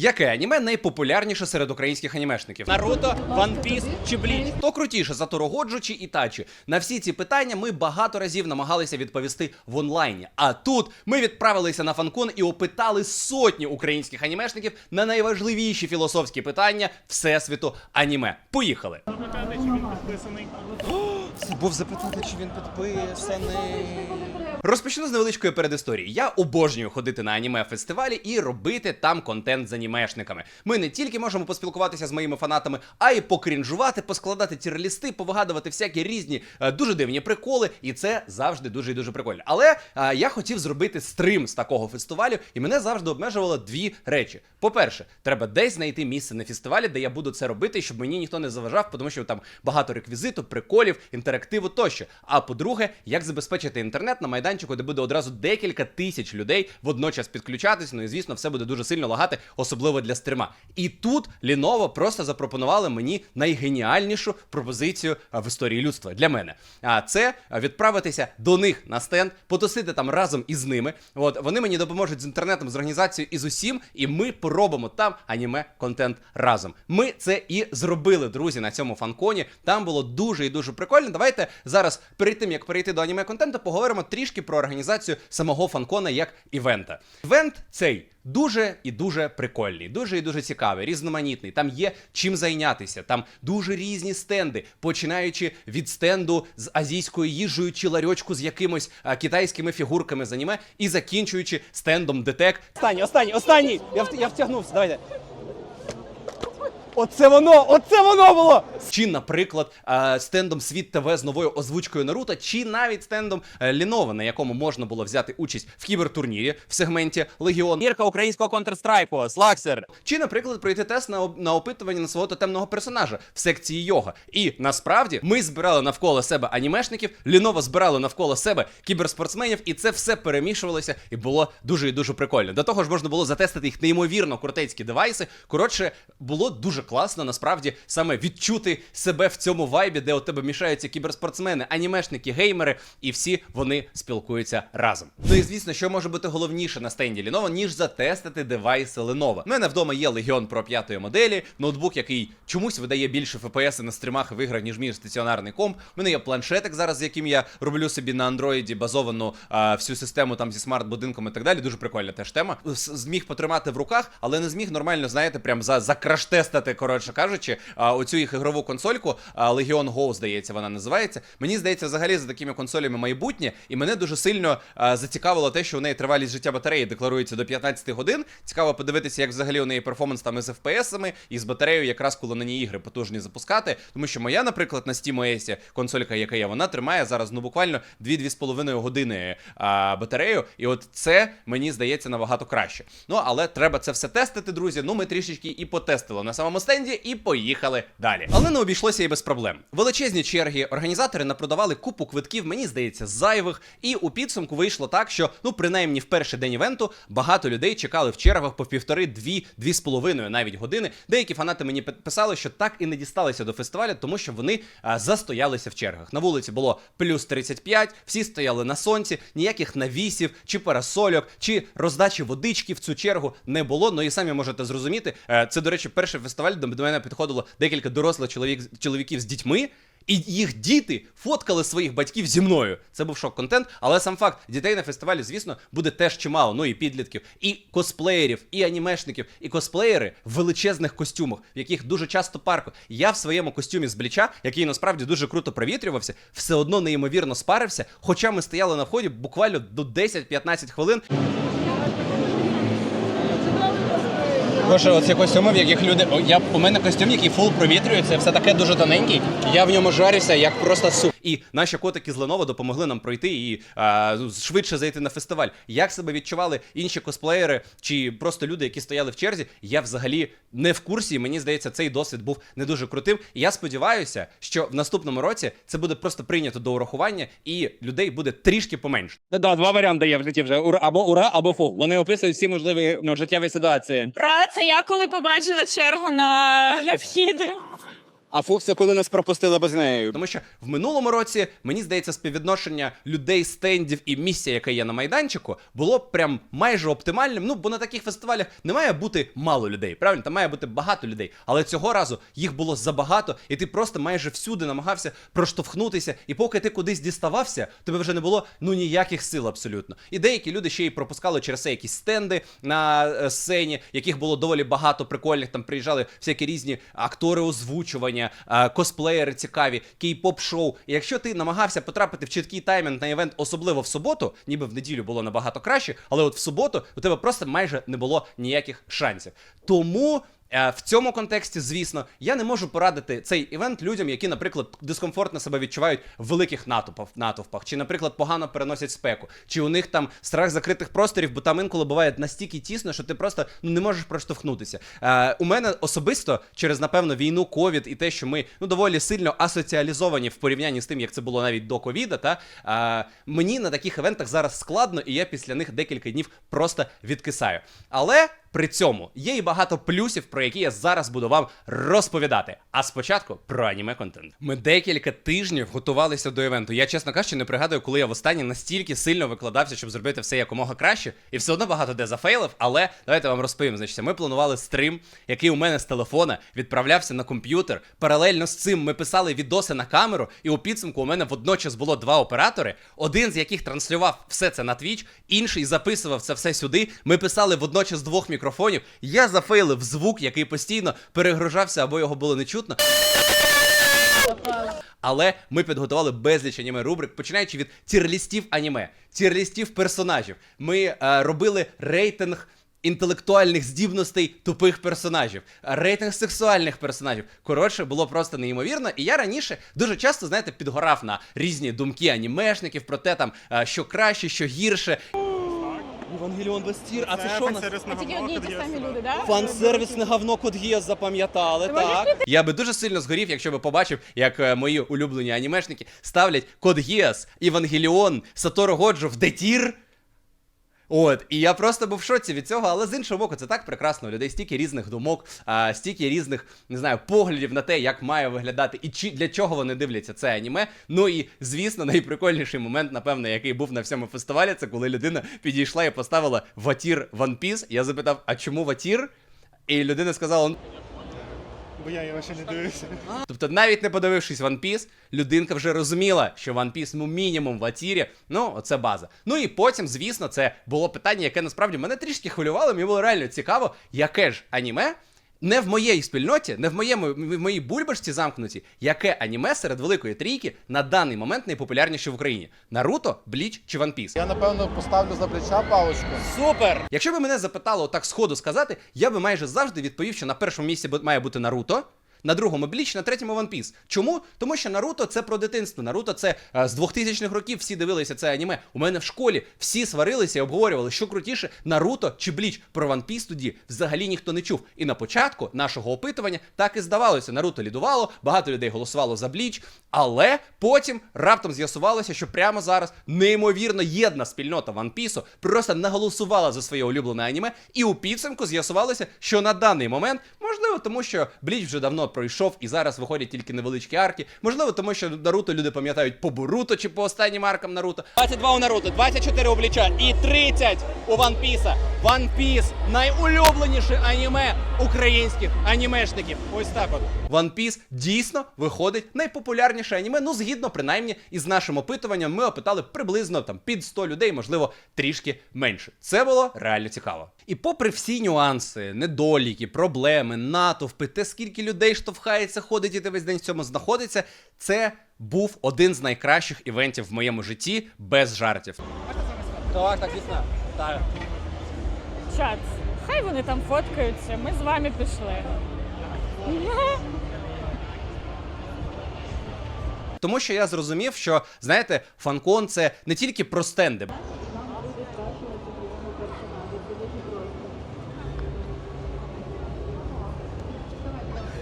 Яке аніме найпопулярніше серед українських анімешників? Наруто, Ван Піс чи Бліч? Хто крутіше за Торогоджу чи Ітачі? На всі ці питання ми багато разів намагалися відповісти в онлайні. А тут ми відправилися на фанкон і опитали сотні українських анімешників на найважливіші філософські питання всесвіту аніме. Поїхали! Був запитати, чи він підписаний. Розпочну з невеличкої передісторії. Я обожнюю ходити на аніме фестивалі і робити там контент з анімешниками. Ми не тільки можемо поспілкуватися з моїми фанатами, а й покрінжувати, поскладати тірлісти, повигадувати всякі різні е, дуже дивні приколи, і це завжди дуже і дуже прикольно. Але е, я хотів зробити стрим з такого фестивалю, і мене завжди обмежувало дві речі. По-перше, треба десь знайти місце на фестивалі, де я буду це робити, щоб мені ніхто не заважав, тому що там багато реквізиту, приколів, інтерактиву тощо. А по-друге, як забезпечити інтернет на майданчику, де буде одразу декілька тисяч людей водночас підключатись. Ну і звісно, все буде дуже сильно лагати, особливо для стрима. І тут Lenovo просто запропонували мені найгеніальнішу пропозицію в історії людства для мене. А це відправитися до них на стенд, потусити там разом із ними. От вони мені допоможуть з інтернетом, з організацією і з усім, і ми поробимо там аніме контент разом. Ми це і зробили, друзі, на цьому фанконі. Там було дуже і дуже прикольно. Давайте зараз, перед тим як перейти до аніме контенту, поговоримо трішки про організацію самого фанкона як івента. Івент цей. Дуже і дуже прикольний, дуже і дуже цікавий, різноманітний. Там є чим зайнятися. Там дуже різні стенди, починаючи від стенду з азійською їжею чи ларьочку з якимось а, китайськими фігурками з аніме, і закінчуючи стендом ДТЕК Останній, останній, останній! Я, в- я втягнувся, давайте. Оце воно! Оце воно було! чи, наприклад, е, стендом Світ ТВ з новою озвучкою Наруто, чи навіть стендом е, Lenovo, на якому можна було взяти участь в кібертурнірі в сегменті Легіон. Мірка українського Counter-Strike, Слаксер. Чи, наприклад, пройти тест на, об- на опитування на свого тотемного персонажа в секції йога. І насправді ми збирали навколо себе анімешників, Lenovo збирали навколо себе кіберспортсменів, і це все перемішувалося і було дуже і дуже прикольно. До того ж, можна було затестити їх неймовірно крутецькі девайси. Коротше, було дуже класно насправді саме відчути себе в цьому вайбі, де у тебе мішаються кіберспортсмени, анімешники, геймери, і всі вони спілкуються разом. Ну і звісно, що може бути головніше на стенді Lenovo, ніж затестити девайси Lenovo. У мене вдома є Legion Pro 5 моделі, ноутбук, який чомусь видає більше FPS на стримах і в іграх, ніж мій стаціонарний комп. У мене є планшетик зараз, з яким я роблю собі на андроїді базовану а, всю систему там зі смарт-будинком і так далі. Дуже прикольна теж тема. Зміг потримати в руках, але не зміг нормально, знаєте, прям за закраштестати, коротше кажучи, оцю їх ігрову консольку. Legion Go, здається, вона називається. Мені здається, взагалі за такими консолями майбутнє, і мене дуже сильно зацікавило те, що у неї тривалість життя батареї декларується до 15 годин. Цікаво подивитися, як взагалі у неї перформанс там із FPS-ами і з батареєю, якраз коли на ній ігри потужні запускати. Тому що моя, наприклад, на SteamOS консолька, яка є, вона тримає зараз ну буквально 2-2,5 години батарею. І от це мені здається набагато краще. Ну але треба це все тестити, друзі. Ну ми трішечки і потестили на самому стенді, і поїхали далі. Але не обійшлося і без проблем. Величезні черги, організатори напродавали купу квитків, мені здається, зайвих. І у підсумку вийшло так, що ну принаймні в перший день івенту багато людей чекали в чергах по півтори-дві, дві з половиною навіть години. Деякі фанати мені писали, що так і не дісталися до фестивалю, тому що вони а, застоялися в чергах. На вулиці було плюс 35, всі стояли на сонці, ніяких навісів чи парасольок, чи роздачі водички в цю чергу не було. Ну і самі можете зрозуміти. е, Це, до речі, перший фестиваль, де до мене підходило декілька дорослих чоловік, чоловіків з дітьми. І їх діти фоткали своїх батьків зі мною. Це був шок-контент, але сам факт дітей на фестивалі, звісно, буде теж чимало. Ну і підлітків, і косплеєрів, і анімешників, і косплеєри в величезних костюмах, в яких дуже часто парко. Я в своєму костюмі з бліча, який насправді дуже круто провітрювався, все одно неймовірно спарився. Хоча ми стояли на вході буквально до 10-15 хвилин. Боже, оці костюми, в яких люди. Я, у мене костюм, який фул провітрюється, все таке дуже тоненький. Я в ньому жарюся як просто суп. І наші котики з Ленова допомогли нам пройти і а, швидше зайти на фестиваль. Як себе відчували інші косплеєри чи просто люди, які стояли в черзі, я взагалі не в курсі. і Мені здається, цей досвід був не дуже крутим. І я сподіваюся, що в наступному році це буде просто прийнято до урахування, і людей буде трішки поменше. Да, да, два варіанти є в житті вже. Ура, або ура, або фу. Вони описують всі можливі ну, життєві ситуації. Ура, це я коли побачила чергу на, на вхід. А фух, коли нас пропустили без неї. Тому що в минулому році мені здається, співвідношення людей, стендів і місця, яке є на майданчику, було прям майже оптимальним. Ну бо на таких фестивалях не має бути мало людей, правильно? Там має бути багато людей. Але цього разу їх було забагато, і ти просто майже всюди намагався проштовхнутися. І поки ти кудись діставався, тебе вже не було ну ніяких сил абсолютно. І деякі люди ще й пропускали через це якісь стенди на е, сцені, яких було доволі багато прикольних. Там приїжджали всякі різні актори озвучування, е, косплеєри цікаві, кей-поп шоу. Якщо ти намагався потрапити в чіткий таймінг на івент, особливо в суботу, ніби в неділю було набагато краще, але от в суботу у тебе просто майже не було ніяких шансів. Тому. Е, В цьому контексті, звісно, я не можу порадити цей івент людям, які, наприклад, дискомфортно себе відчувають в великих натовпах, чи, наприклад, погано переносять спеку, чи у них там страх закритих просторів, бо там інколи буває настільки тісно, що ти просто ну не можеш проштовхнутися. Е, у мене особисто через напевно війну, ковід і те, що ми ну доволі сильно асоціалізовані в порівнянні з тим, як це було навіть до ковіда. Та е, мені на таких івентах зараз складно, і я після них декілька днів просто відкисаю. Але при цьому є і багато плюсів, про які я зараз буду вам розповідати. А спочатку про аніме контент. Ми декілька тижнів готувалися до івенту. Я, чесно кажучи, не пригадую, коли я востаннє настільки сильно викладався, щоб зробити все якомога краще. І все одно багато де зафейлив. Але давайте вам розповім. Значить, ми планували стрим, який у мене з телефона відправлявся на комп'ютер. Паралельно з цим ми писали відоси на камеру, і у підсумку у мене водночас було два оператори, один з яких транслював все це на Twitch, інший записував це все сюди. Ми писали водночас двох мікрофонів. Я зафейлив звук, який постійно перегружався або його було не чутно. Але ми підготували безліч аніме рубрик, починаючи від тірлістів аніме, тірлістів персонажів. Ми е, робили рейтинг. Інтелектуальних здібностей тупих персонажів, рейтинг сексуальних персонажів. Коротше, було просто неймовірно. І я раніше дуже часто, знаєте, підгорав на різні думки анімешників про те, там е, що краще, що гірше. Євангеліон Бастір, а це що у нас? А тільки одні й ті самі люди, да? Фан-сервісне говно Код Гіас запам'ятали, так. Я би дуже сильно згорів, якщо би побачив, як е, мої улюблені анімешники ставлять Код Гіас, Євангеліон, Сатору Годжо в детір. От, і я просто був в шоці від цього, але з іншого боку, це так прекрасно. У людей стільки різних думок, а, стільки різних, не знаю, поглядів на те, як має виглядати і чи для чого вони дивляться це аніме. Ну і звісно, найприкольніший момент, напевно, який був на всьому фестивалі, це коли людина підійшла і поставила ватір One Piece. Я запитав, а чому ватір? І людина сказала, «Ну, Бо я його ще не дивився. Тобто, навіть не подивившись One Piece, людинка вже розуміла, що One Piece, ну мінімум в атірі, ну оце база. Ну і потім, звісно, це було питання, яке насправді мене трішки хвилювало. Мені було реально цікаво, яке ж аніме. Не в моїй спільноті, не в моєму в моїй бульбашці замкнуті, яке аніме серед великої трійки на даний момент найпопулярніше в Україні: Наруто, Бліч чи One Piece? Я напевно поставлю за плеча паличку. Супер! Якщо би мене запитало отак сходу сказати, я би майже завжди відповів, що на першому місці має бути Наруто. На другому Бліч, на третьому One Piece. Чому? Тому що Наруто це про дитинство. Наруто це е, з 2000-х років всі дивилися це аніме. У мене в школі всі сварилися і обговорювали, що крутіше, Наруто чи Бліч. Про One Piece тоді взагалі ніхто не чув. І на початку нашого опитування так і здавалося. Наруто лідувало, багато людей голосувало за Бліч, але потім раптом з'ясувалося, що прямо зараз неймовірно єдна спільнота One Piece просто наголосувала за своє улюблене аніме, і у підсумку з'ясувалося, що на даний момент, можливо, тому що Бліч вже давно пройшов і зараз виходять тільки невеличкі арки. Можливо, тому що Наруто люди пам'ятають по Боруто чи по останнім аркам Наруто. 22 у Наруто, 24 у Бліча і 30 у Ван Піса. One Piece – найулюбленіше аніме українських анімешників. Ось так от. One Piece дійсно виходить найпопулярніше аніме. Ну, згідно, принаймні, із нашим опитуванням, ми опитали приблизно там під 100 людей, можливо, трішки менше. Це було реально цікаво. І попри всі нюанси, недоліки, проблеми, натовпи, те, скільки людей штовхається, ходить і ти весь день в цьому знаходиться, це був один з найкращих івентів в моєму житті без жартів. Так, так, дійсно. Так. Чат, хай вони там фоткаються, ми з вами пішли. Тому що я зрозумів, що знаєте, фанкон це не тільки про стенди.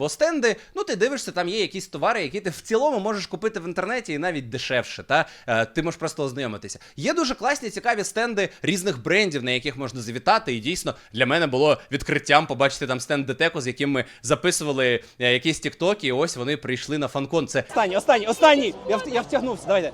Бо стенди, ну ти дивишся, там є якісь товари, які ти в цілому можеш купити в інтернеті і навіть дешевше. Та е, ти можеш просто ознайомитися. Є дуже класні, цікаві стенди різних брендів, на яких можна завітати. І дійсно для мене було відкриттям побачити там стенд Детеко, з яким ми записували е, якісь тіктоки. І ось вони прийшли на фанкон. Це Останній, останній, останній! Я, я втягнувся, давайте.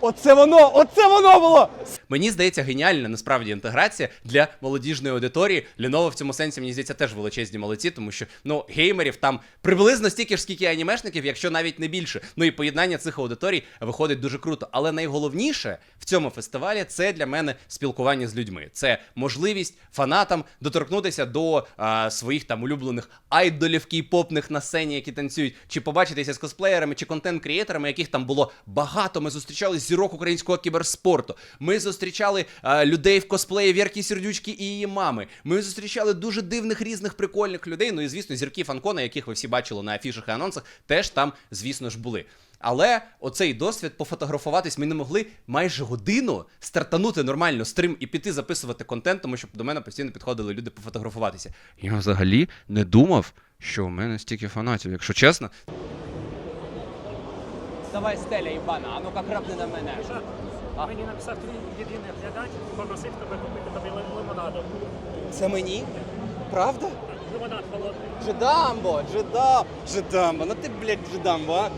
Оце воно! Оце воно було! Мені здається, геніальна насправді інтеграція для молодіжної аудиторії. Lenovo в цьому сенсі мені здається теж величезні молодці, тому що ну геймерів там приблизно стільки ж, скільки анімешників, якщо навіть не більше. Ну і поєднання цих аудиторій виходить дуже круто. Але найголовніше в цьому фестивалі це для мене спілкування з людьми. Це можливість фанатам доторкнутися до а, своїх там улюблених айдолів кей-попних на сцені, які танцюють, чи побачитися з косплеєрами, чи контент-крієторами, яких там було багато. Ми зустрічали зірок українського кіберспорту. Ми зустрічали а, людей в косплеї Вірки Сердючки і її мами. Ми зустрічали дуже дивних різних прикольних людей. Ну і звісно, зірки фанкона, яких ви всі бачили на афішах і анонсах, теж там, звісно ж, були. Але оцей досвід пофотографуватись ми не могли майже годину стартанути нормально стрим і піти записувати контент, тому що до мене постійно підходили люди пофотографуватися. Я взагалі не думав, що у мене стільки фанатів, якщо чесно. Давай стеля Івана, а ну-ка крапни на мене. А. Мені написав твій єдиний глядач, попросив тебе купити тобі лимонаду. Це мені? Правда? Лимонад холодний. Джедамбо, Джедамбо, джедамбо, ну ти, блядь, джедамбо, а?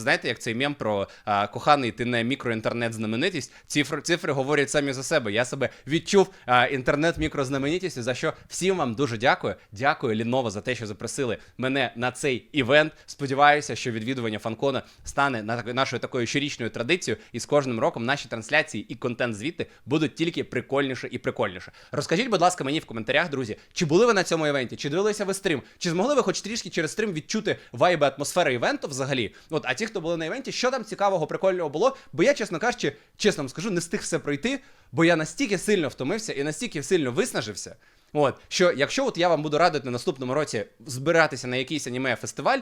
Це знаєте, як цей мем про а, коханий ти не мікроінтернет знаменитість. Цифри, цифри говорять самі за себе. Я себе відчув а, інтернет мікрознаменитістю, за що всім вам дуже дякую. Дякую Lenovo за те, що запросили мене на цей івент. Сподіваюся, що відвідування фанкона стане нашою такою щорічною традицією, і з кожним роком наші трансляції і контент звідти будуть тільки прикольніше і прикольніше. Розкажіть, будь ласка, мені в коментарях, друзі, чи були ви на цьому івенті, чи дивилися ви стрім, чи змогли ви хоч трішки через стрім відчути вайби атмосфери івенту взагалі? От, а ті, хто були на івенті, що там цікавого, прикольного було? Бо я, чесно кажучи, чесно вам скажу, не встиг все пройти, бо я настільки сильно втомився і настільки сильно виснажився. От, що якщо от я вам буду радити на наступному році збиратися на якийсь аніме фестиваль,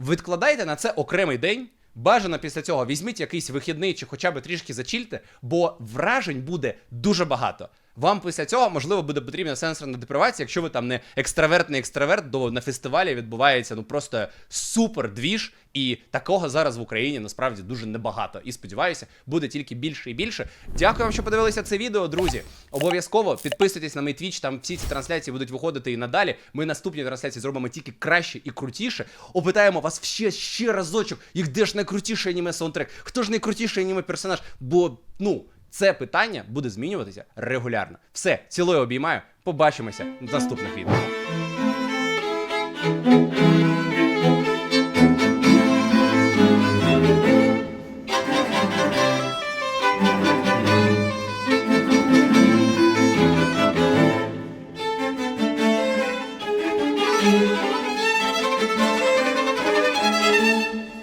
відкладайте на це окремий день. Бажано після цього візьміть якийсь вихідний чи хоча б трішки зачільте, бо вражень буде дуже багато. Вам після цього можливо буде потрібна сенсорна депривація, якщо ви там не екстравертний екстраверт, то на фестивалі відбувається ну просто супер двіж, і такого зараз в Україні насправді дуже небагато. І сподіваюся, буде тільки більше і більше. Дякую вам, що подивилися це відео, друзі. Обов'язково підписуйтесь на мій твіч, там всі ці трансляції будуть виходити і надалі. Ми наступні трансляції зробимо тільки краще і крутіше. Опитаємо вас ще ще разочок, як де ж найкрутіший аніме саундтрек, хто ж найкрутіший аніме персонаж? Бо ну. Це питання буде змінюватися регулярно. Все, цілою обіймаю. Побачимося в наступних відео.